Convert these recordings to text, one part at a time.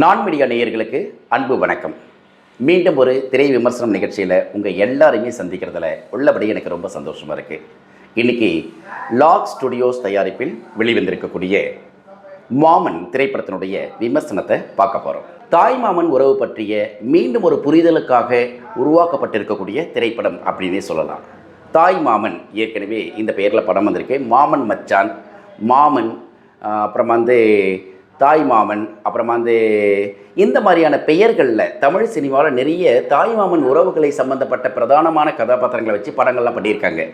நான் மீடியா நேயர்களுக்கு அன்பு வணக்கம். மீண்டும் ஒரு திரை விமர்சனம் நிகழ்ச்சியில் உங்கள் எல்லாரையுமே சந்திக்கிறதுல உள்ளபடி எனக்கு ரொம்ப சந்தோஷமாக இருக்குது இன்னைக்கு லாக் ஸ்டுடியோஸ் தயாரிப்பில் வெளிவந்திருக்கக்கூடிய மாமன் திரைப்படத்தினுடைய விமர்சனத்தை பார்க்க போகிறோம் தாய் மாமன் உறவு பற்றிய மீண்டும் ஒரு புரிதலுக்காக உருவாக்கப்பட்டிருக்கக்கூடிய திரைப்படம் அப்படின்னே சொல்லலாம். தாய் மாமன் ஏற்கனவே இந்த பெயரில் படம் வந்திருக்கு. மாமன் மச்சான் மாமன் அப்புறம் அப்புறமா வந்து தாய் மாமன் அப்புறமா வந்து இந்த மாதிரியான பெயர்களில் தமிழ் சினிமாவில் நிறைய தாய் மாமன் உறவுகளை சம்பந்தப்பட்ட பிரதானமான கதாபாத்திரங்களை வச்சு படங்கள்லாம் பண்ணியிருக்காங்க.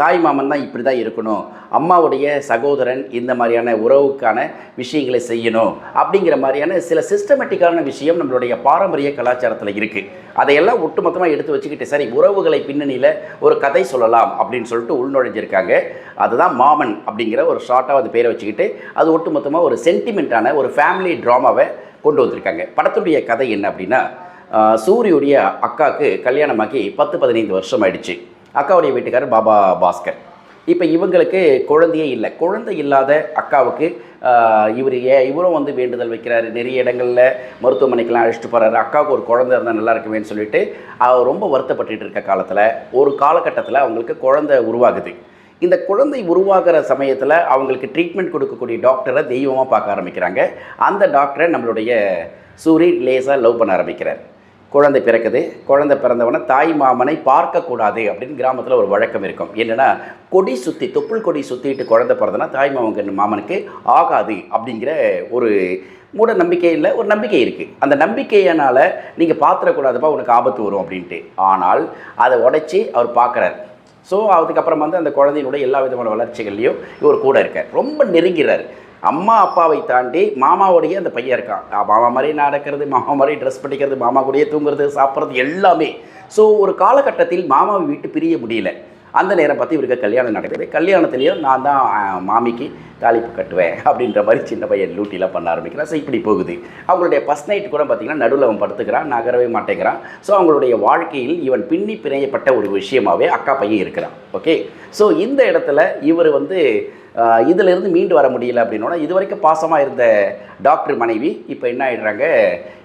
தாய் மாமன் தான் இப்படி தான் இருக்கணும். அம்மாவுடைய சகோதரன் இந்த மாதிரியான உறவுக்கான விஷயங்களை செய்யணும் அப்படிங்கிற மாதிரியான சில சிஸ்டமேட்டிக்கான விஷயம் நம்மளுடைய பாரம்பரிய கலாச்சாரத்தில் இருக்குது அதையெல்லாம் ஒட்டுமொத்தமாக எடுத்து வச்சுக்கிட்டு சரி உறவுகளை பின்னணியில் ஒரு கதை சொல்லலாம் அப்படின்னு சொல்லிட்டு உள்நுழைஞ்சிருக்காங்க. அதுதான் மாமன் அப்படிங்கிற ஒரு ஷார்ட்டாக அது பேரை வச்சுக்கிட்டு அது ஒட்டுமொத்தமாக ஒரு சென்டிமெண்ட்டான ஒரு ஃபேமிலி ட்ராமாவை கொண்டு வந்திருக்காங்க. படத்துடைய கதை என்ன அப்படின்னா சூரியுடைய அக்காவுக்கு கல்யாணமாகி பத்து பதினைந்து வருஷம் ஆயிடுச்சு. அக்காவுடைய வீட்டுக்காரர் பாபா பாஸ்கர். இப்போ இவங்களுக்கு குழந்தையே இல்லை. குழந்தை இல்லாத அக்காவுக்கு இவர் ஏ இவரும் வந்து வேண்டுதல் வைக்கிறாரு. நிறைய இடங்களில் மருத்துவமனைக்கெலாம் அழைச்சிட்டு போகிறாரு அக்காவுக்கு ஒரு குழந்தை இருந்தால் நல்லா இருக்குமேனு சொல்லிட்டு அவர் ரொம்ப வருத்தப்பட்டு இருக்க காலத்தில் ஒரு காலகட்டத்தில் அவங்களுக்கு குழந்தை உருவாகுது. இந்த குழந்தை உருவாகிற சமயத்தில் அவங்களுக்கு ட்ரீட்மெண்ட் கொடுக்கக்கூடிய டாக்டரை தெய்வமாக பார்க்க ஆரம்பிக்கிறாங்க. அந்த டாக்டரை நம்மளுடைய சூரி லேசாக லவ் பண்ண ஆரம்பிக்கிறார். குழந்தை பிறக்குது. குழந்தை பிறந்தவொடனே தாய் மாமனை பார்க்கக்கூடாது அப்படின்னு கிராமத்தில் ஒரு வழக்கம் இருக்கும். என்னென்னா கொடி சுற்றி தொப்புள் கொடி சுற்றிட்டு குழந்தை பிறந்தனா தாய் மாமன் மாமனுக்கு ஆகாது அப்படிங்கிற ஒரு மூட நம்பிக்கையில் ஒரு நம்பிக்கை இருக்குது அந்த நம்பிக்கையினால் நீங்கள் பார்த்துடக்கூடாதுப்பா உனக்கு ஆபத்து வரும் அப்படின்ட்டு. ஆனால் அதை உடைச்சி அவர் பார்க்குறாரு ஸோ அதுக்கப்புறம் வந்து அந்த குழந்தையினுடைய எல்லா விதமான வளர்ச்சிகள்லையும் இவர் கூட இருக்கார். ரொம்ப நெருங்கிறார். அம்மா அப்பாவை தாண்டி மாமாவுடைய அந்த பையன் இருக்கான். மாமா மாதிரி நடக்கிறது மாமா மாதிரி ட்ரெஸ் பண்ணிக்கிறது மாமா கூடயே தூங்குறது சாப்பிட்றது எல்லாமே. ஸோ ஒரு காலகட்டத்தில் மாமாவை விட்டு பிரிய முடியல. அந்த நேரம் பார்த்து இவருக்கு கல்யாணம் நடக்குது. கல்யாணத்துலேயும் நான் தான் மாமிக்கு தாலிப்பு கட்டுவேன் அப்படின்ற மாதிரி சின்ன பையன் லூட்டிலாம் பண்ண ஆரம்பிக்கிறான். ஸோ இப்படி போகுது. அவங்களுடைய ஃபஸ்ட் நைட் கூட பார்த்திங்கன்னா நடுவில் அவன் படுத்துக்கிறான் நகரவே மாட்டேங்கிறான். ஸோ அவங்களுடைய வாழ்க்கையில் இவன் பின்னி பிணையப்பட்ட ஒரு விஷயமாவே அக்கா பையன் இருக்கிறான். ஓகே ஸோ இந்த இடத்துல இவர் வந்து இதிலிருந்து மீண்டு வர முடியல அப்படின்னோட இது வரைக்கும் பாசமாக இருந்த டாக்டர் மனைவி இப்போ என்ன ஆகிடுறாங்க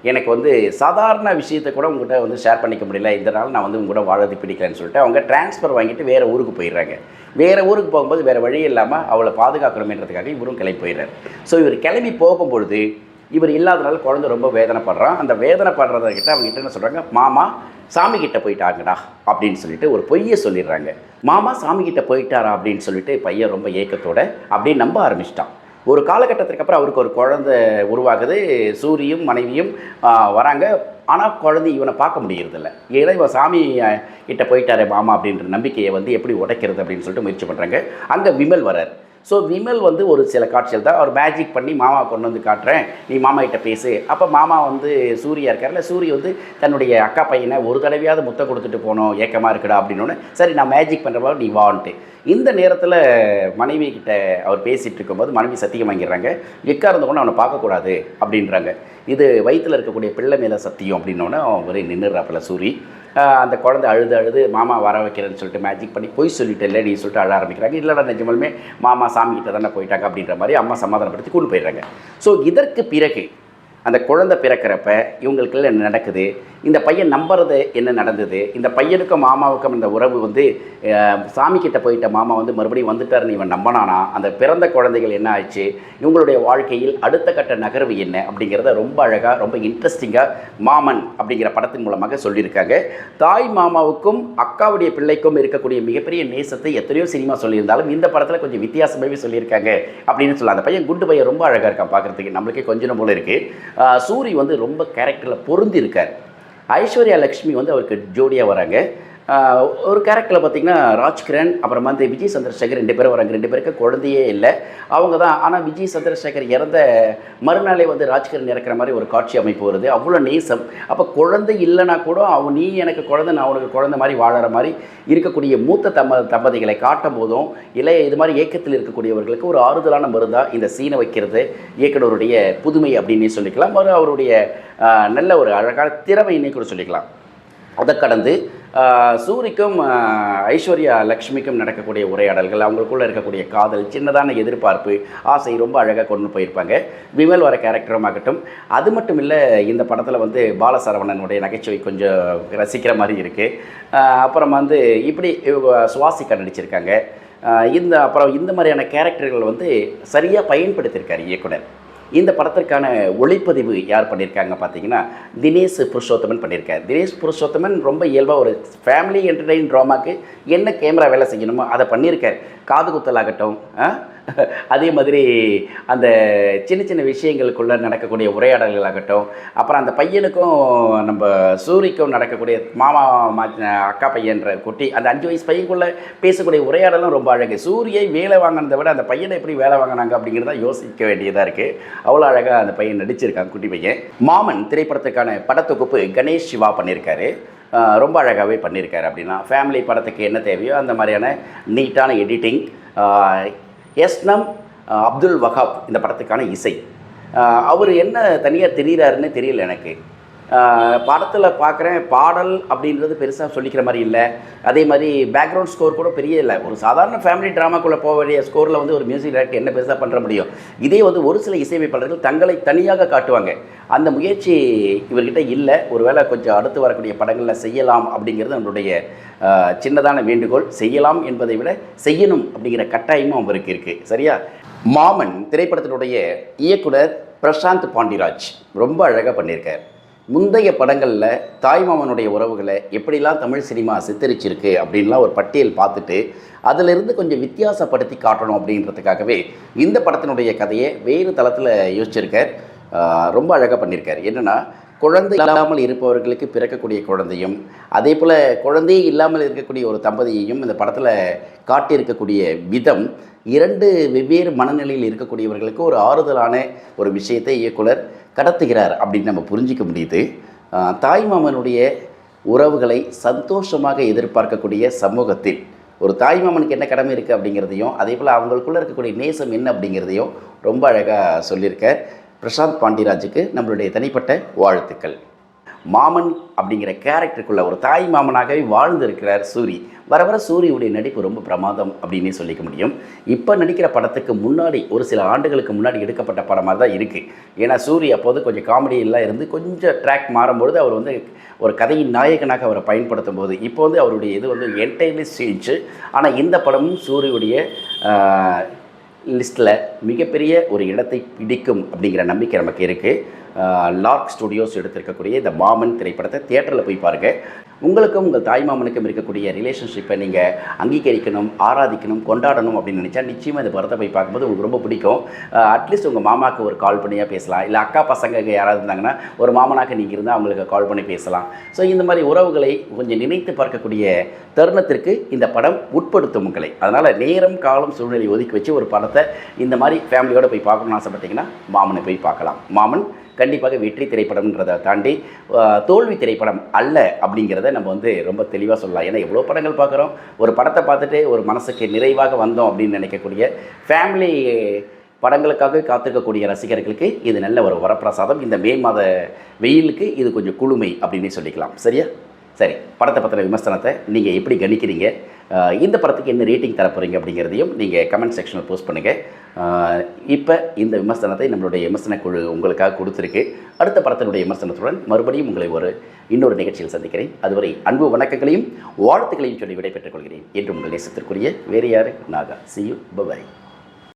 எனக்கு வந்து சாதாரண விஷயத்தை கூட உங்கள்கிட்ட வந்து ஷேர் பண்ணிக்க முடியல. இதனால் நான் வந்து உங்கள்கிட்ட கூட வாழறது பிடிக்கலன்னு சொல்லிட்டு அவங்க டிரான்ஸ்ஃபர் வாங்கிட்டு வேறு ஊருக்கு போயிடுறாங்க. வேறு ஊருக்கு போகும்போது வேறு வழி இல்லாமல் அவளை பாதுகாக்கணுமேன்றதுக்காக இவரும் கிளம்பி போயிடுறாரு. ஸோ இவர் கிளம்பி போகும்பொழுது இவர் இல்லாதனால குழந்தை ரொம்ப வேதனைப்படுறான். அந்த வேதனைப்படுறத கிட்ட அவங்க கிட்ட என்ன சொல்கிறாங்க மாமா சாமி கிட்ட போயிட்டாங்கடா அப்படின்னு சொல்லிட்டு ஒரு பொய்யை சொல்லிடுறாங்க. மாமா சாமி கிட்ட போயிட்டாரா? அப்படின்னு சொல்லிட்டு பையன் ரொம்ப ஏக்கத்தோட அப்படியே நம்ப ஆரம்பிச்சிட்டான். ஒரு காலகட்டத்திற்கு அப்புறம் அவருக்கு ஒரு குழந்தை உருவாகுது. சூரியும் மனைவியும் வராங்க. ஆனால் குழந்தை இவனை பார்க்க முடியறதில்ல. ஏன்னா இவன் சாமி கிட்ட போயிட்டாரே மாமா அப்படின்ற நம்பிக்கையை வந்து எப்படி உடைக்கிறது அப்படின்னு சொல்லிட்டு முயற்சி பண்ணுறாங்க அங்கே விமல் வரார் ஸோ விமல் வந்து ஒரு சில காட்சிகள் தான் அவர் மேஜிக் பண்ணி மாமா கொண்டு வந்து காட்டுறேன். நீ மாமா கிட்ட பேசு. அப்போ மாமா வந்து சூர்யா இருக்கார்ல சூரிய வந்து தன்னுடைய அக்கா பையனை ஒரு தடவையாவது முத்தம் கொடுத்துட்டு போனோம். ஏக்கமாக இருக்குடா அப்படின்னு சரி நான் மேஜிக் பண்ணுறப்ப நீ வான்ட்டு. இந்த நேரத்தில் மனைவி கிட்ட அவர் பேசிகிட்டு இருக்கும்போது மனைவி சத்தியம் வாங்கிடுறாங்க. எக்கா கொண்டு அவனை பார்க்கக்கூடாது அப்படின்றாங்க. இது வயிற்றில் இருக்கக்கூடிய பிள்ளை மேலே சத்தியம் அப்படின்னோடனே ஒரே நின்றுறாப்புல சூரி. அந்த குழந்தை அழுது அழுது மாமா வர வைக்கிறேன்னு சொல்லிட்டு மேஜிக் பண்ணி பொய் சொல்லிட்டு இல்லை நீ சொல்லிட்டு அழ ஆரம்பிக்கிறாங்க. இல்லைடா நிஜமாலுமே மாமா சாமி கிட்ட தானே போயிட்டாங்க அப்படின்ற மாதிரி அம்மா சமாதானப்படுத்தி கொண்டு போயிடுறாங்க. ஸோ இதற்கு பிறகு அந்த குழந்தை பிறக்கிறப்ப இவங்களுக்குள்ள என்ன நடக்குது? இந்த பையன் நம்புறது என்ன நடந்தது? இந்த பையனுக்கும் மாமாவுக்கும் இந்த உறவு வந்து அஹ், சாமி கிட்ட போயிட்ட மாமா வந்து மறுபடியும் வந்துட்டாருன்னு இவன் நம்பினானா? அந்த பிறந்த குழந்தைகள் என்ன ஆச்சு? இவங்களுடைய வாழ்க்கையில் அடுத்த கட்ட நகர்வு என்ன? அப்படிங்கிறத ரொம்ப அழகாக ரொம்ப இன்ட்ரெஸ்டிங்காக மாமன் அப்படிங்கிற படத்தின் மூலமாக சொல்லியிருக்காங்க. தாய் மாமாவுக்கும் அக்காவுடைய பிள்ளைக்கும் இருக்கக்கூடிய மிகப்பெரிய நேசத்தை எத்தனையோ சினிமா சொல்லியிருந்தாலும் இந்த படத்தில் கொஞ்சம் வித்தியாசமாகவே சொல்லியிருக்காங்க அப்படின்னு சொல்லலாம். அந்த பையன் குண்டு பையன் ரொம்ப அழகாக இருக்கான் பார்க்குறதுக்கு நம்மளுக்கே கொஞ்சம் போல இருக்குது சூரி வந்து ரொம்ப கேரக்டரில் பொருந்திருக்கார். ஐஸ்வர்யா லக்ஷ்மி வந்து அவருக்கு ஜோடியாக வராங்க. ஒரு கேரக்டரில் பார்த்தீங்கன்னா ராஜ்கிரண் அப்புறம் வந்து விஜய் சந்திரசேகர் ரெண்டு பேரும் வராங்க. ரெண்டு பேருக்கு குழந்தையே இல்லை. அவங்க தான். ஆனால் விஜய் சந்திரசேகர் இறந்த மறுநாளே வந்து ராஜ்கிரண் இறக்குற மாதிரி ஒரு காட்சி அமைப்பு வருது. அவ்வளோ நேசம். அப்போ குழந்தை இல்லைனா கூட அவன் நீ எனக்கு குழந்தை நான் உனக்கு குழந்தை மாதிரி வாழற மாதிரி இருக்கக்கூடிய மூத்த தம்ப தம்பதிகளை காட்டும் போதும் இல்லை இது மாதிரி இயக்கத்தில் இருக்கக்கூடியவர்களுக்கு ஒரு ஆறுதலான மருந்தாக இந்த சீனை வைக்கிறது இயக்குனருடைய புதுமை அப்படின்னே சொல்லிக்கலாம். மறு அவருடைய நல்ல ஒரு அழகான திறமைன்னு கூட சொல்லிக்கலாம். அதை கடந்து சூரிக்கும் ஐஸ்வர்யா லக்ஷ்மிக்கும் நடக்கக்கூடிய உரையாடல்கள் அவங்களுக்குள்ள இருக்கக்கூடிய காதல் சின்னதான எதிர்பார்ப்பு ஆசை ரொம்ப அழகாக கொண்டு போயிருப்பாங்க. விமல் வர கேரக்டரும் ஆகட்டும் அது மட்டும் இல்லை இந்த படத்தில் வந்து பாலசரவணனுடைய நகைச்சுவை கொஞ்சம் ரசிக்கிற மாதிரி இருக்குது அப்புறம் வந்து இப்படி சுவாசிக்க நடிச்சிருக்காங்க. இந்த அப்புறம் இந்த மாதிரியான கேரக்டர்கள் வந்து சரியாக பயன்படுத்தியிருக்கார் இயக்குனர். இந்த படத்திற்கான ஒளிப்பதிவு யார் பண்ணியிருக்காங்க பார்த்தீங்கன்னா தினேஷ் புருஷோத்தமன் பண்ணியிருக்காரு. தினேஷ் புருஷோத்தமன் ரொம்ப இயல்பாக ஒரு ஃபேமிலி என்டர்டெயின் ட்ராமாக்கு என்ன கேமரா வேலை செய்யணுமோ அதை பண்ணியிருக்கார். காது குத்தலாகட்டும் அதே மாதிரி அந்த சின்ன சின்ன விஷயங்களுக்குள்ளே நடக்கக்கூடிய உரையாடல்களாகட்டும் அப்புறம் அந்த பையனுக்கும் நம்ம சூரிக்கும் நடக்கக்கூடிய மாமா மா அக்கா பையன்ற குட்டி அந்த அஞ்சு வயசு பையனுக்குள்ளே பேசக்கூடிய உரையாடலும் ரொம்ப அழகு. சூரியை வேலை வாங்கினதை விட அந்த பையனை எப்படி வேலை வாங்கினாங்க அப்படிங்கிறத யோசிக்க வேண்டியதாக இருக்குது அவ்வளோ அழகாக அந்த பையன் நடிச்சிருக்கான் குட்டி பையன். மாமன் திரைப்படத்துக்கான படத்தொகுப்பு கணேஷ் சிவா பண்ணியிருக்காரு ரொம்ப அழகாகவே பண்ணியிருக்காரு அப்படின்னா ஃபேமிலி படத்துக்கு என்ன தேவையோ அந்த மாதிரியான நீட்டான எடிட்டிங் எஸ்னம் அப்துல் வஹாப் இந்த படத்துக்கான இசை. அவர் என்ன தனியாக தெரிகிறாருன்னு தெரியல எனக்கு. படத்தில் பார்க்குறேன் பாடல் அப்படின்றது பெருசாக சொல்லிக்கிற மாதிரி இல்லை. அதே மாதிரி பேக்ரவுண்ட் ஸ்கோர் கூட பெரிய இல்லை. ஒரு சாதாரண ஃபேமிலி ட்ராமாக்குள்ளே போக வேண்டிய ஸ்கோரில் வந்து ஒரு மியூசிக் டைரக்டர் என்ன பெருசாக பண்ணுற முடியும்? இதே வந்து ஒரு சில இசையமைப்பாளர்கள் தங்களை தனியாக காட்டுவாங்க. அந்த முயற்சி இவர்கிட்ட இல்லை. ஒருவேளை கொஞ்சம் அடுத்து வரக்கூடிய படங்களில் செய்யலாம் அப்படிங்கிறது நம்மளுடைய சின்னதான வேண்டுகோள். செய்யலாம் என்பதை விட செய்யணும் அப்படிங்கிற கட்டாயமும் அவருக்கு இருக்குது சரியா? மாமன் திரைப்படத்தினுடைய இயக்குனர் பிரசாந்த் பாண்டிராஜ் ரொம்ப அழகாக பண்ணியிருக்கார். முந்தைய படங்களில் தாய்மாமனுடைய உறவுகளை எப்படிலாம் தமிழ் சினிமா சித்தரிச்சிருக்கு அப்படின்லாம் ஒரு பட்டியல் பார்த்துட்டு அதிலிருந்து கொஞ்சம் வித்தியாசப்படுத்தி காட்டணும் அப்படின்றதுக்காகவே இந்த படத்தினுடைய கதையை வேறு தளத்தில் யோசிச்சிருக்கார். ரொம்ப அழகாக பண்ணியிருக்கார். என்னென்னா குழந்தை இல்லாமல் இருப்பவர்களுக்கு பிறக்கக்கூடிய குழந்தையும் அதே போல் குழந்தையே இல்லாமல் இருக்கக்கூடிய ஒரு தம்பதியையும் இந்த படத்தில் காட்டியிருக்கக்கூடிய விதம் இரண்டு வெவ்வேறு மனநிலையில் இருக்கக்கூடியவர்களுக்கு ஒரு ஆறுதலான ஒரு விஷயத்தை இயக்குனர் கடத்துகிறார் அப்படின்னு நம்ம புரிஞ்சிக்க முடியுது. தாய்மாமனுடைய உறவுகளை சந்தோஷமாக எதிர்பார்க்கக்கூடிய சமூகத்தில் ஒரு தாய்மாமனுக்கு என்ன கடமை இருக்குது அப்படிங்கிறதையும் அதே போல் அவங்களுக்குள்ளே இருக்கக்கூடிய நேசம் என்ன அப்படிங்கிறதையும் ரொம்ப அழகாக சொல்லியிருக்க பிரசாந்த் பாண்டியராஜுக்கு நம்மளுடைய தனிப்பட்ட வாழ்த்துக்கள். மாமன் அப்படிங்கிற கேரக்டருக்குள்ள ஒரு தாய் மாமனாகவே வாழ்ந்திருக்கிறார் சூரி. வர வர சூரியுடைய நடிப்பு ரொம்ப பிரமாதம் அப்படின்னே சொல்லிக்க முடியும். இப்போ நடிக்கிற படத்துக்கு முன்னாடி ஒரு சில ஆண்டுகளுக்கு முன்னாடி எடுக்கப்பட்ட படமாக தான் இருக்குது ஏன்னா சூரி அப்போது கொஞ்சம் காமெடி எல்லாம் இருந்து கொஞ்சம் ட்ராக் மாறும்பொழுது அவர் வந்து ஒரு கதையின் நாயகனாக அவரை பயன்படுத்தும் போது இப்போ வந்து அவருடைய இது வந்து என்டையர்லி சேஞ்ச் ஆனால் இந்த படமும் சூரியுடைய லிஸ்ட்டில் மிகப்பெரிய ஒரு இடத்தை பிடிக்கும் அப்படிங்கிற நம்பிக்கை நமக்கு இருக்குது லார்க் ஸ்டுடியோஸ் எடுத்திருக்கக்கூடிய இந்த மாமன் திரைப்படத்தை தியேட்டரில் போய் பாருங்கள் உங்களுக்கும் உங்கள் தாய்மாமனுக்கும் இருக்கக்கூடிய ரிலேஷன்ஷிப்பை நீங்கள் அங்கீகரிக்கணும் ஆராதிக்கணும் கொண்டாடணும் அப்படின்னு நினச்சா நிச்சயமாக இந்த படத்தை போய் பார்க்கும்போது உங்களுக்கு ரொம்ப பிடிக்கும். அட்லீஸ்ட் உங்கள் மாமாவுக்கு ஒரு கால் பண்ணியாக பேசலாம். இல்லை அக்கா பசங்க யாராவது இருந்தாங்கன்னா ஒரு மாமனாக நீங்கள் இருந்தால் அவங்களுக்கு கால் பண்ணி பேசலாம். ஸோ இந்த மாதிரி உறவுகளை கொஞ்சம் நினைத்து பார்க்கக்கூடிய தருணத்திற்கு இந்த படம் உட்படுத்தும் உங்களை. அதனால் நேரம் காலம் சூழ்நிலை ஒதுக்கி வச்சு ஒரு படத்தை இந்த மாதிரி ஃபேமிலியோடு போய் பார்க்கணும்னு ஆசைப்பட்டீங்கன்னா மாமனை போய் பார்க்கலாம். மாமன் கண்டிப்பாக வெற்றி திரைப்படம்ன்றதை தாண்டி தோல்வி திரைப்படம் அல்ல அப்படிங்கிறத நம்ம வந்து ரொம்ப தெளிவாக சொல்லலாம். ஏன்னா எவ்வளோ படங்கள் பார்க்குறோம். ஒரு படத்தை பார்த்துட்டு ஒரு மனசுக்கு நிறைவாக வந்தோம் அப்படின்னு நினைக்கக்கூடிய ஃபேமிலி படங்களுக்காக காத்திருக்கக்கூடிய ரசிகர்களுக்கு இது நல்ல ஒரு வரப்பிரசாதம். இந்த மே மாத வெயிலுக்கு இது கொஞ்சம் குளுமை அப்படின்னு சொல்லிக்கலாம். சரியா? சரி படத்தை பற்றின விமர்சனத்தை நீங்கள் எப்படி கணிக்கிறீங்க? இந்த படத்துக்கு என்ன ரேட்டிங் தரப்போகிறீங்க அப்படிங்கிறதையும் நீங்கள் கமெண்ட் செக்ஷனில் போஸ்ட் பண்ணுங்கள் இப்போ இந்த விமர்சனத்தை நம்மளுடைய விமர்சன குழு உங்களுக்காக கொடுத்துருக்கு. அடுத்த படத்தினுடைய விமர்சனத்துடன் மறுபடியும் உங்களை ஒரு இன்னொரு நிகழ்ச்சியில் சந்திக்கிறேன். அதுவரை அன்பு வணக்கங்களையும் வாழ்த்துக்களையும் சொல்லி விடைபெற்றுக் கொள்கிறேன். என்று உங்கள் நேசத்திற்குரிய வேறு யாரு? நாகா. C you bye bye